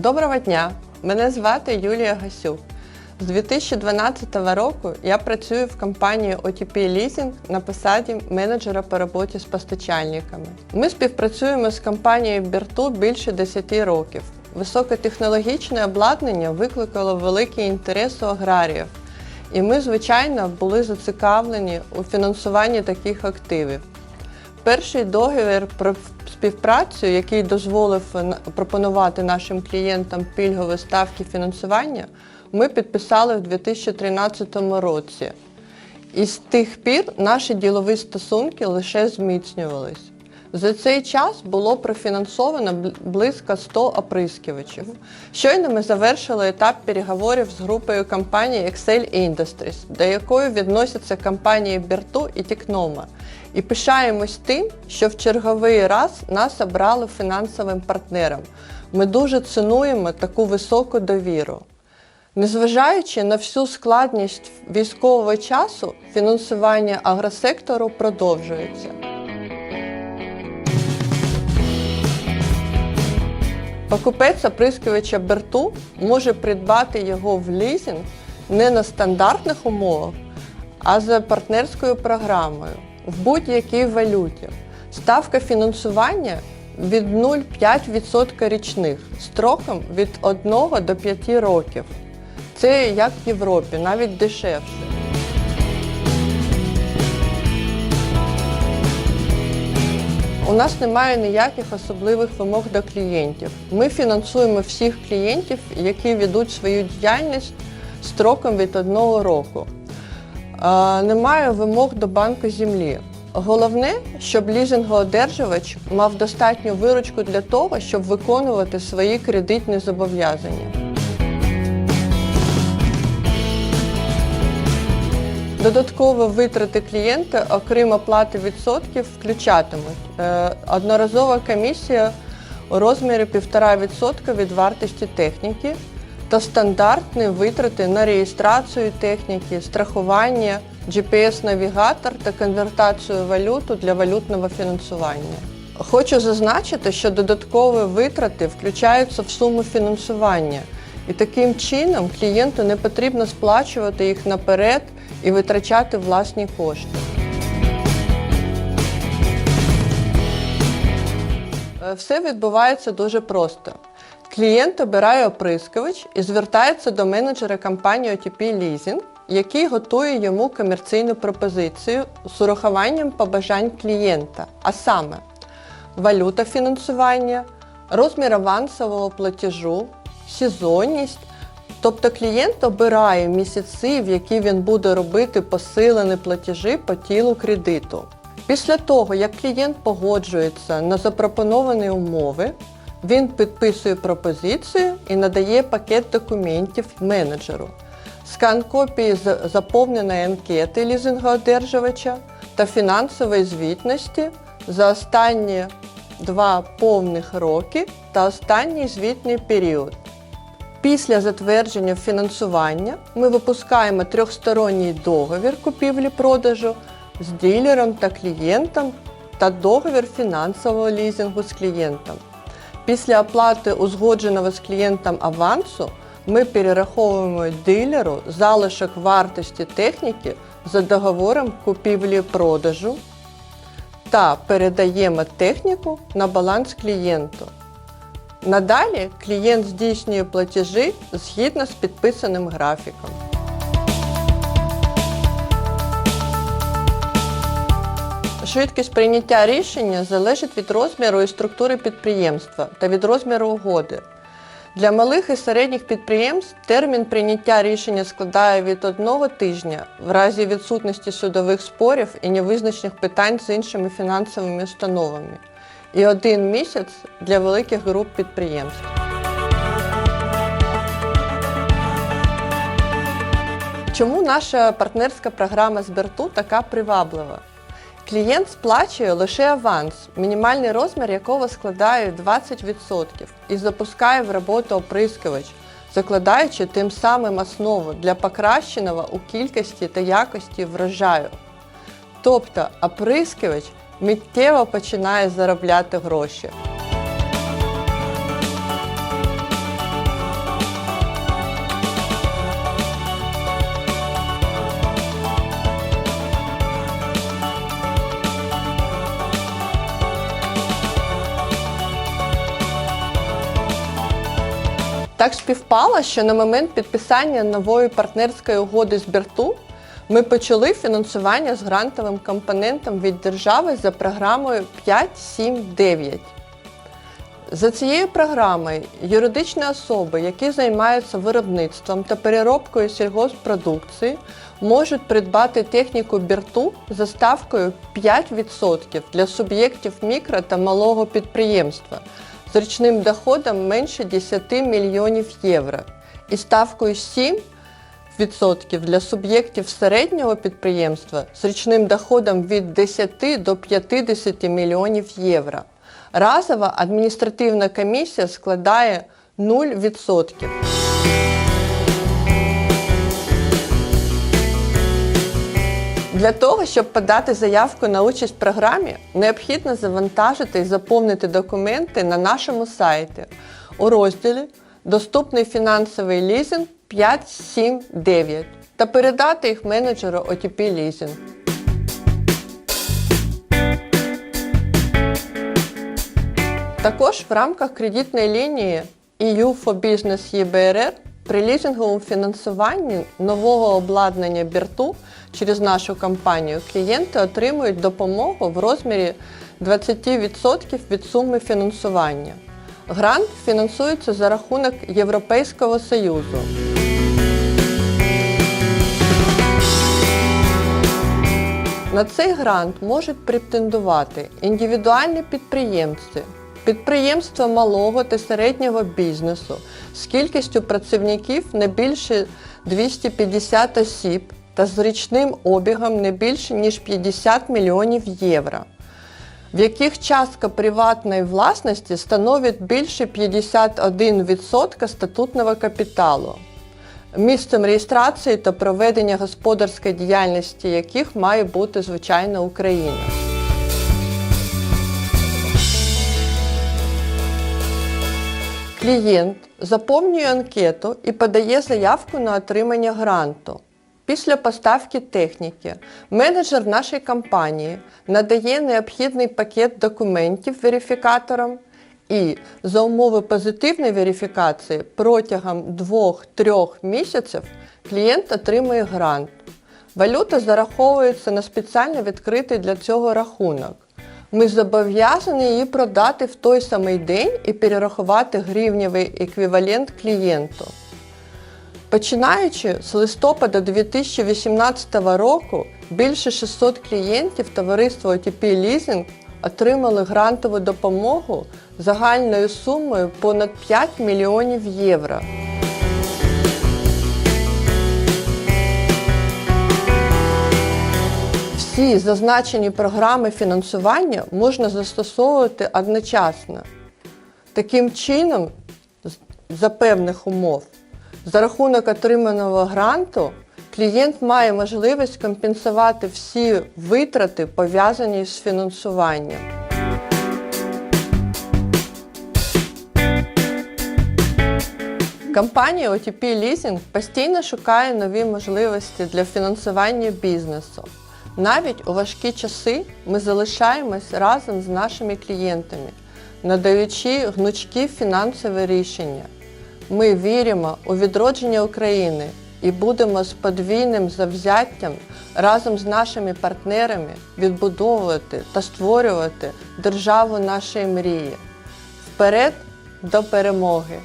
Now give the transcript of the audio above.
Доброго дня! Мене звати Юлія Гасюк. З 2012 року я працюю в компанії OTP Leasing на посаді менеджера по роботі з постачальниками. Ми співпрацюємо з компанією Бірту більше 10 років. Високотехнологічне обладнання викликало великий інтерес у аграріїв. І ми, звичайно, були зацікавлені у фінансуванні таких активів. Перший договір про співпрацю, який дозволив пропонувати нашим клієнтам пільгові ставки фінансування, ми підписали в 2013 році. І з тих пір наші ділові стосунки лише зміцнювались. За цей час було профінансовано близько 100 оприскувачів. Щойно ми завершили етап переговорів з групою компаній Excel Industries, до якої відносяться компанії Бірту і Тікнома. І пишаємось тим, що в черговий раз нас обрали фінансовим партнером. Ми дуже цінуємо таку високу довіру. Незважаючи на всю складність військового часу, фінансування агросектору продовжується. Покупець оприскувача Берту може придбати його в лізинг не на стандартних умовах, а за партнерською програмою в будь-якій валюті. Ставка фінансування від 0,5% річних строком від 1 до 5 років. Це як в Європі, навіть дешевше. У нас немає ніяких особливих вимог до клієнтів. Ми фінансуємо всіх клієнтів, які ведуть свою діяльність строком від одного року. Немає вимог до банку землі. Головне, щоб лізингоодержувач мав достатню виручку для того, щоб виконувати свої кредитні зобов'язання. Додаткові витрати клієнта, окрім оплати відсотків, включатимуть е, одноразова комісія у розмірі 1,5% від вартості техніки та стандартні витрати на реєстрацію техніки, страхування, GPS-навігатор та конвертацію валюту для валютного фінансування. Хочу зазначити, що додаткові витрати включаються в суму фінансування, і таким чином клієнту не потрібно сплачувати їх наперед і витрачати власні кошти. Е, Все відбувається дуже просто. Клієнт обирає оприскувач і звертається до менеджера компанії OTP Leasing, який готує йому комерційну пропозицію з урахуванням побажань клієнта, а саме валюта фінансування, розмір авансового платежу, сезонність. Тобто клієнт обирає місяці, в які він буде робити посилені платежі по тілу кредиту. Після того, як клієнт погоджується на запропоновані умови, він підписує пропозицію і надає пакет документів менеджеру. Скан копії заповненої анкети лізингоодержувача та фінансової звітності за останні два повних роки та останній звітний період. Після затвердження фінансування ми випускаємо трьохсторонній договір купівлі-продажу з дилером та клієнтом та договір фінансового лізингу з клієнтом. Після оплати узгодженого з клієнтом авансу ми перераховуємо дилеру залишок вартості техніки за договором купівлі-продажу та передаємо техніку на баланс клієнту. Надалі клієнт здійснює платежі згідно з підписаним графіком. Швидкість прийняття рішення залежить від розміру і структури підприємства та від розміру угоди. Для малих і середніх підприємств термін прийняття рішення складає від одного тижня в разі відсутності судових спорів і невизначених питань з іншими фінансовими установами, і один місяць для великих груп підприємств. Чому наша партнерська програма Зберту така приваблива? Клієнт сплачує лише аванс, мінімальний розмір якого складає 20% і запускає в роботу оприскувач, закладаючи тим самим основу для покращеного у кількості та якості врожаю. Тобто оприскувач миттєво починає заробляти гроші. Так співпало, що на момент підписання нової партнерської угоди з Берту ми почали фінансування з грантовим компонентом від держави за програмою 5.7.9. За цією програмою юридичні особи, які займаються виробництвом та переробкою сільгосппродукції, можуть придбати техніку бірту за ставкою 5% для суб'єктів мікро та малого підприємства з річним доходом менше 10 мільйонів євро і ставкою 7% для суб'єктів середнього підприємства з річним доходом від 10 до 50 мільйонів євро. Разова адміністративна комісія складає 0%. Для того, щоб подати заявку на участь в програмі, необхідно завантажити і заповнити документи на нашому сайті у розділі Доступний фінансовий лізинг 579 та передати їх менеджеру OTP Leasing. Також в рамках кредитної лінії EU for Business EBRR при лізинговому фінансуванні нового обладнання Бірту через нашу компанію клієнти отримують допомогу в розмірі 20% від суми фінансування. Грант фінансується за рахунок Європейського Союзу. На цей грант можуть претендувати індивідуальні підприємці, підприємства малого та середнього бізнесу з кількістю працівників не більше 250 осіб та з річним обігом не більше ніж 50 мільйонів євро, в яких частка приватної власності становить більше 51% статутного капіталу місцем реєстрації та проведення господарської діяльності яких має бути звичайно Україна. Клієнт заповнює анкету і подає заявку на отримання гранту. Після поставки техніки менеджер нашої компанії надає необхідний пакет документів верифікаторам і за умови позитивної верифікації протягом 2-3 місяців клієнт отримує грант. Валюта зараховується на спеціально відкритий для цього рахунок. Ми зобов'язані її продати в той самий день і перерахувати гривневий еквівалент клієнту. Починаючи з листопада 2018 року, більше 600 клієнтів товариства OTP Leasing отримали грантову допомогу загальною сумою понад 5 мільйонів євро. Всі зазначені програми фінансування можна застосовувати одночасно. Таким чином, за певних умов, за рахунок отриманого гранту, клієнт має можливість компенсувати всі витрати, пов'язані з фінансуванням. Компанія OTP Leasing постійно шукає нові можливості для фінансування бізнесу. Навіть у важкі часи ми залишаємось разом з нашими клієнтами, надаючи гнучкі фінансові рішення. Ми віримо у відродження України і будемо з подвійним завзяттям разом з нашими партнерами відбудовувати та створювати державу нашої мрії. Вперед до перемоги!